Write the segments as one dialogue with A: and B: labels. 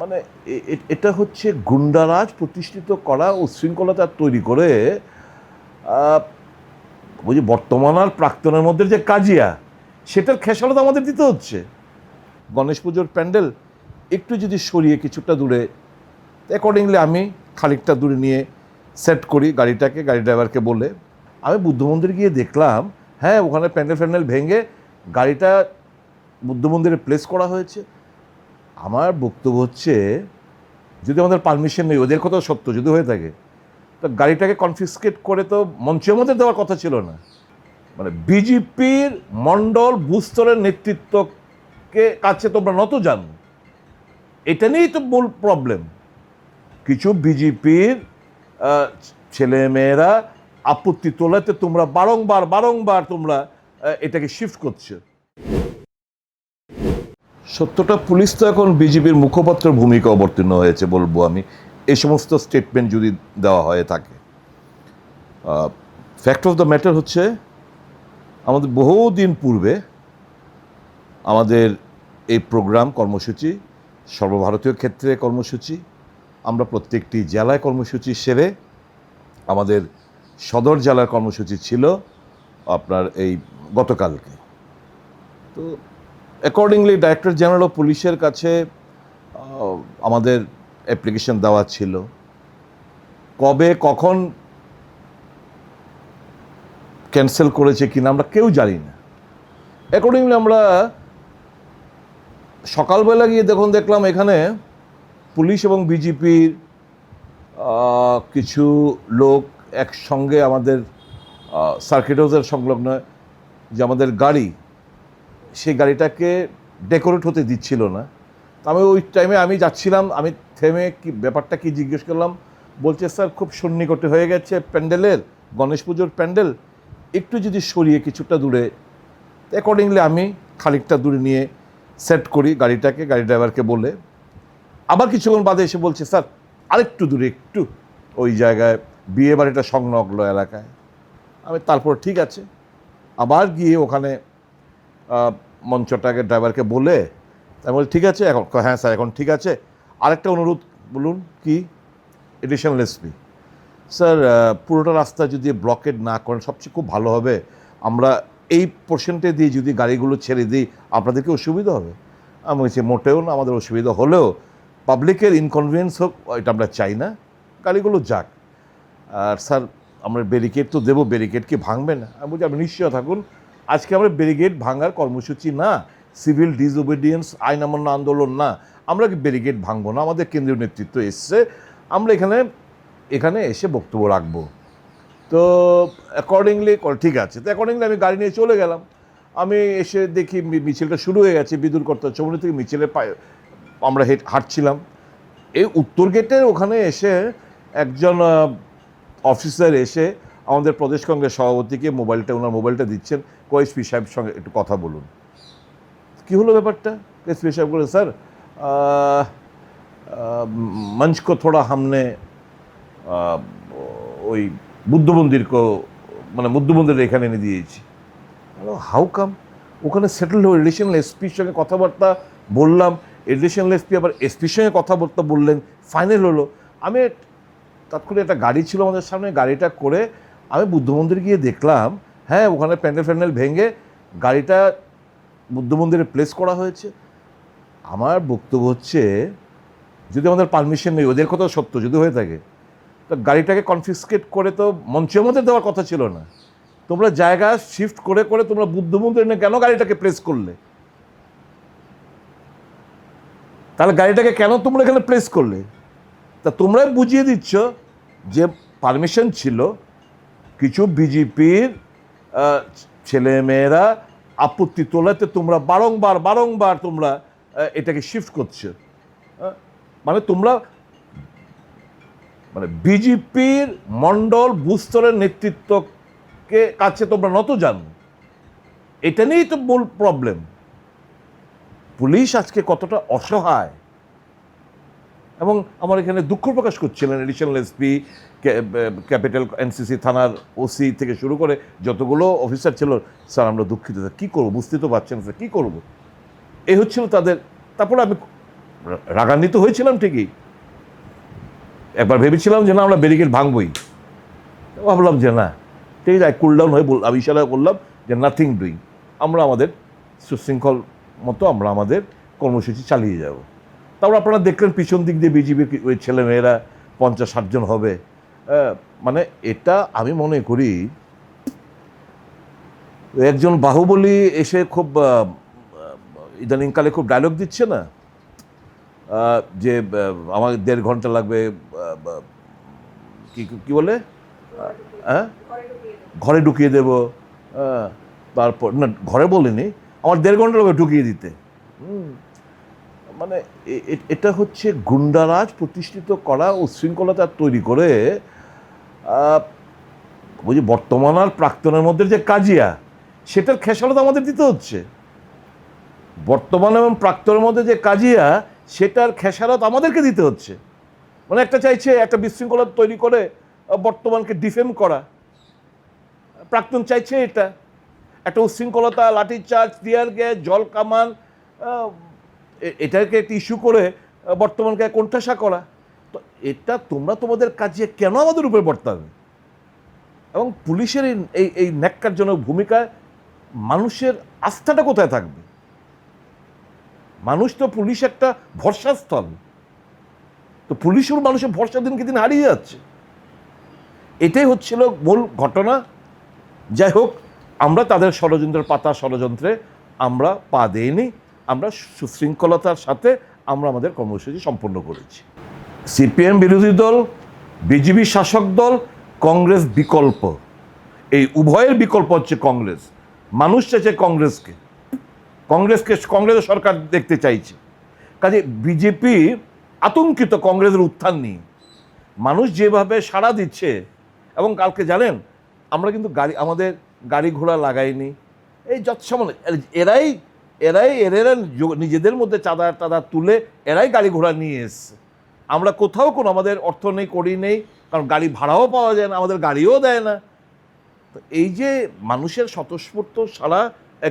A: মানে এটা হচ্ছে গুন্ডারাজ প্রতিষ্ঠিত করা উচ্ছৃঙ্খলতা তৈরি করে ওই যে বর্তমান আর প্রাক্তনের মধ্যে যে কাজিয়া, সেটার খেসারত আমাদের দিতে হচ্ছে। গণেশ পুজোর প্যান্ডেল একটু যদি সরিয়ে কিছুটা দূরে অ্যাকর্ডিংলি আমি খানিকটা দূরে নিয়ে সেট করি গাড়িটাকে, গাড়ি ড্রাইভারকে বলে। আমি বুদ্ধ মন্দির গিয়ে দেখলাম হ্যাঁ ওখানে প্যান্ডেল ফ্যান্ডেল ভেঙে গাড়িটা বুদ্ধ মন্দিরে প্লেস করা হয়েছে। আমার বক্তব্য হচ্ছে, যদি আমাদের পারমিশন নেই, ওদের কথাও সত্য যদি হয়ে থাকে, তো গাড়িটাকে কনফিসকেট করে তো মঞ্চের মধ্যে দেওয়ার কথা ছিল না। মানে বিজেপির মণ্ডল বুস্তরের নেতৃত্বকে কাছে তোমরা নত যান এটা নিয়েই তো মূল প্রবলেম কিছু বিজেপির ছেলে মেয়েরা আপত্তি তোলাতে তোমরা বারংবার বারংবার তোমরা এটাকে শিফট করছ। সত্যটা পুলিশ তো এখন বিজেপির মুখপাত্রের ভূমিকা অবতীর্ণ হয়েছে বলব আমি। এই সমস্ত স্টেটমেন্ট যদি দেওয়া হয়ে থাকে ফ্যাক্ট অফ দ্য ম্যাটার হচ্ছে, আমাদের বহুদিন পূর্বে আমাদের এই প্রোগ্রাম কর্মসূচি, সর্বভারতীয় ক্ষেত্রে কর্মসূচি, আমরা প্রত্যেকটি জেলায় কর্মসূচি সেরে আমাদের সদর জেলার কর্মসূচি ছিল আপনার এই গতকালকে। তো অ্যাকর্ডিংলি ডাইরেক্টর জেনারেল অফ পুলিশের কাছে আমাদের অ্যাপ্লিকেশন দেওয়া ছিল। কবে, কখন ক্যান্সেল করেছে কিনা আমরা কেউ জানি না। অ্যাকর্ডিংলি আমরা সকালবেলা গিয়ে দেখুন, দেখলাম এখানে পুলিশ এবং বিজেপির কিছু লোক একসঙ্গে আমাদের সার্কিট হাউসের সংলগ্ন যে আমাদের গাড়ি সেই গাড়িটাকে ডেকোরেট হতে দিচ্ছিল না। তো আমি ওই টাইমে আমি যাচ্ছিলাম, আমি থেমে কি ব্যাপারটা কি জিজ্ঞেস করলাম, বলছে, স্যার, খুব সন্নিকটে হয়ে গেছে প্যান্ডেলের, গণেশ পুজোর প্যান্ডেল, একটু যদি সরিয়ে কিছুটা দূরে অ্যাকর্ডিংলি আমি খানিকটা দূরে নিয়ে সেট করি গাড়িটাকে, গাড়ি ড্রাইভারকে বলে। আবার কিছুক্ষণ বাদে এসে বলছে, স্যার, আরেকটু দূরে, একটু, ওই জায়গায় বিয়ে বাড়িটা সংলগ্ন এলাকায়। আমি, তারপর ঠিক আছে। আবার গিয়ে ওখানে মঞ্চটাকে, ড্রাইভারকে বলে, আমি বলি, ঠিক আছে, এখন হ্যাঁ স্যার, এখন ঠিক আছে। আরেকটা অনুরোধ বলুন, কি? এডিশনাল এসপি স্যার পুরোটা রাস্তা যদি ব্লকেড না করেন, সবচেয়ে খুব ভালো হবে। আমরা এই পোর্শনটা দিয়ে যদি গাড়িগুলো ছেড়ে দিই, আপনাদেরকে অসুবিধা হবে। আমি বলছি, মোটেও না, আমাদের অসুবিধা হলেও পাবলিকের ইনকনভিনিয়েন্স হোক, এটা আমরা চাই না। গাড়িগুলো যাক। আর স্যার, আমরা ব্যারিকেড তো দেবো ব্যারিকেড কি ভাঙবে না? আমি বলছি, আপনি নিশ্চয় থাকুন আজকে আমরা ব্যারিকেড ভাঙার কর্মসূচি না, সিভিল ডিসওবিডিয়েন্স আইন অমান্য আন্দোলন না। আমরা কি ব্যারিকেড ভাঙবো না? আমাদের কেন্দ্রীয় নেতৃত্ব এসছে। আমরা এখানে এখানে এসে বক্তব্য রাখব। তো অ্যাকর্ডিংলি ঠিক আছে। তো অ্যাকর্ডিংলি আমি গাড়ি নিয়ে চলে গেলাম। আমি এসে দেখি মিছিলটা শুরু হয়ে গেছে বিদুর কর্তা চৌমনি থেকে মিছিলে আমরা হেঁট হাঁটছিলাম। এই উত্তর গেটের ওখানে এসে একজন অফিসার এসে আমাদের প্রদেশ কংগ্রেস সভাপতিকে মোবাইলটা, ওনার মোবাইলটা দিচ্ছেন। কোএসপি সাহেবের সঙ্গে একটু কথা বলুন কি হলো ব্যাপারটা एसपी साहब बोले सर आ, आ, मंच को थोड़ा हमने आ, ওই বুদ্ধ মন্দির কো মানে বুদ্ধ মন্দির এখানে এনে দিয়েছি হাউ কাম ওখানে সেটেল হয়ে এডিশনাল এসপির সঙ্গে কথাবার্তা বললাম এডিশনাল এসপি আবার এসপির সঙ্গে কথাবার্তা বললেন ফাইনাল হলো আমি তৎক্ষণে একটা গাড়ি ছিল আমাদের সামনে গাড়িটা করে আমি বুদ্ধ মন্দির গিয়ে দেখলাম হ্যাঁ ওখানে প্যান্ডেল ফ্যান্ডেল ভেঙে গাড়িটা বুদ্ধ মন্দিরে প্লেস করা হয়েছে। আমার বক্তব্য হচ্ছে, যদি আমাদের পারমিশন নেই, ওদের কথাও সত্য, যদি হয়ে থাকে, তো গাড়িটাকে কনফিসকেট করে তো মঞ্চের মধ্যে দেওয়ার কথা ছিল না। তোমরা জায়গা শিফট করে করে তোমরা বুদ্ধ মন্দিরে কেন গাড়িটাকে প্লেস করলে? তাহলে গাড়িটাকে কেন তোমরা এখানে প্লেস করলে? তা তোমরাই বুঝিয়ে দিচ্ছ যে পারমিশন ছিল কিছু বিজেপির ছেলে মেয়েরা আপত্তি তোলাতে তোমরা বারংবার বারংবার তোমরা এটাকে শিফট করছ। মানে তোমরা মানে বিজেপির মণ্ডল বুস্তরের নেতৃত্বকে কাছে তোমরা নত যান এটা নিয়েই তো মূল প্রবলেম পুলিশ আজকে কতটা অসহায় এবং আমার এখানে দুঃখ প্রকাশ করছিলেন এডিশনাল এসপি ক্যাপিটাল এনসিসি থানার ওসি থেকে শুরু করে যতগুলো অফিসার ছিল, স্যার, আমরা দুঃখিত। স্যার, কী করব? বুঝতে তো পারছেন স্যার, কী করব? এই হচ্ছিল তাদের, তারপরে আমি রাগান্বিত হয়েছিলাম ঠিকই। একবার ভেবেছিলাম যে না, আমরা ব্যারিকেড ভাঙবই। ভাবলাম যে না, ঠিক আছে কুল ডাউন হয়ে বল আমি ইশারা করলাম যে নাথিং ডুইং আমরা আমাদের সুশৃঙ্খল মতো আমরা আমাদের কর্মসূচি চালিয়ে যাব। তারপর আপনারা দেখলেন পিছন দিক দিয়ে বিজেপির ওই ছেলেমেয়েরা পঞ্চাশ ষাটজন হবে। মানে এটা আমি মনে করি, একজন বাহুবলী এসে খুব ইদানিংকালে খুব ডায়লগ দিচ্ছে না? যে আমার দেড় ঘণ্টা লাগবে কি কি বলে? হ্যাঁ? ঘরে ঢুকিয়ে দেব। তারপর, না, ঘরে বলিনি, আমার দেড় ঘণ্টা লাগবে ঢুকিয়ে দিতে। হুম। মানে এটা হচ্ছে গুন্ডারাজ প্রতিষ্ঠিত করা উচ্ছৃঙ্খলতা তৈরি করে যে বর্তমান আর প্রাক্তনের মধ্যে যে কাজিয়া, সেটার খেসারত আমাদের দিতে হচ্ছে। বর্তমান এবং প্রাক্তনের মধ্যে যে কাজিয়া, সেটার খেসারত আমাদেরকে দিতে হচ্ছে। মানে একটা চাইছে একটা বিশৃঙ্খলা তৈরি করে বর্তমানকে ডিফেম করা। প্রাক্তন চাইছে এটা। একটা উচ্ছৃঙ্খলতা লাঠিচার্জ, টিয়ার গ্যাস, জল কামান এটাকে একটা ইস্যু করে বর্তমানকে কোণঠাসা করা। তো এটা তোমরা তোমাদের কাজে কেন আমাদের উপরে বর্তাবে? এবং পুলিশের এই- এই ন্যাক্কারজনক ভূমিকায় মানুষের আস্থাটা কোথায় থাকবে? মানুষ তো পুলিশ একটা ভরসাস্থল। তো পুলিশের মানুষের ভরসা দিনকে দিন হারিয়ে যাচ্ছে। এটাই হচ্ছিল মূল ঘটনা। যাই হোক, আমরা তাদের ষড়যন্ত্রের পাতা ষড়যন্ত্রে আমরা পা দেইনি। আমরা সুশৃঙ্খলতার সাথে আমরা আমাদের কর্মসূচি সম্পন্ন করেছি। সিপিএম বিরোধী দল, বিজেপি শাসক দল, কংগ্রেস বিকল্প। এই উভয়ের বিকল্প হচ্ছে কংগ্রেস। মানুষ চাইছে কংগ্রেসকে। কংগ্রেসকে, কংগ্রেসের সরকার দেখতে চাইছে। কাজে বিজেপি আতঙ্কিত কংগ্রেসের উত্থান নিয়ে। মানুষ যেভাবে সাড়া দিচ্ছে, এবং কালকে জানেন, আমরা কিন্তু গাড়ি, আমাদের গাড়ি ঘোড়া লাগাইনি। এই যৎসামান্য এরাই এরাই, এরা নিজেদের মধ্যে চাঁদা টাদা তুলে এরাই গাড়ি ঘোড়া নিয়ে এসছে। আমরা কোথাও কোনো, আমাদের অর্থ নেই, করি নেই, কারণ গাড়ি ভাড়াও পাওয়া যায় না, আমাদের গাড়িও দেয় না। তো এই যে মানুষের স্বতঃস্ফূর্ত সারা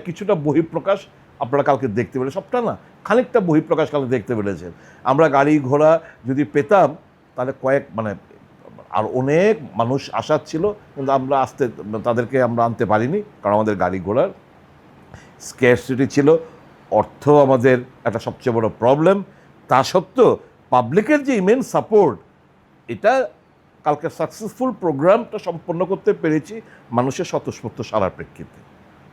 A: কিছুটা বহিঃপ্রকাশ আপনারা কালকে দেখতে পেলে, সবটা না, খানিকটা বহিঃপ্রকাশ কালকে দেখতে পেরেছেন আমরা গাড়ি ঘোড়া যদি পেতাম, তাহলে কয়েক মানে আর অনেক মানুষ আসার ছিল, কিন্তু আমরা আসতে, তাদেরকে আমরা আনতে পারিনি, কারণ আমাদের গাড়ি ঘোড়ার স্কেয়ারসিটি ছিল অর্থ আমাদের একটা সবচেয়ে বড় প্রবলেম তা সত্ত্বেও পাবলিকের যে ইমেন সাপোর্ট এটা কালকে সাকসেসফুল প্রোগ্রামটা সম্পন্ন করতে পেরেছি মানুষের স্বতঃস্ফূর্ত সারার প্রেক্ষিতে।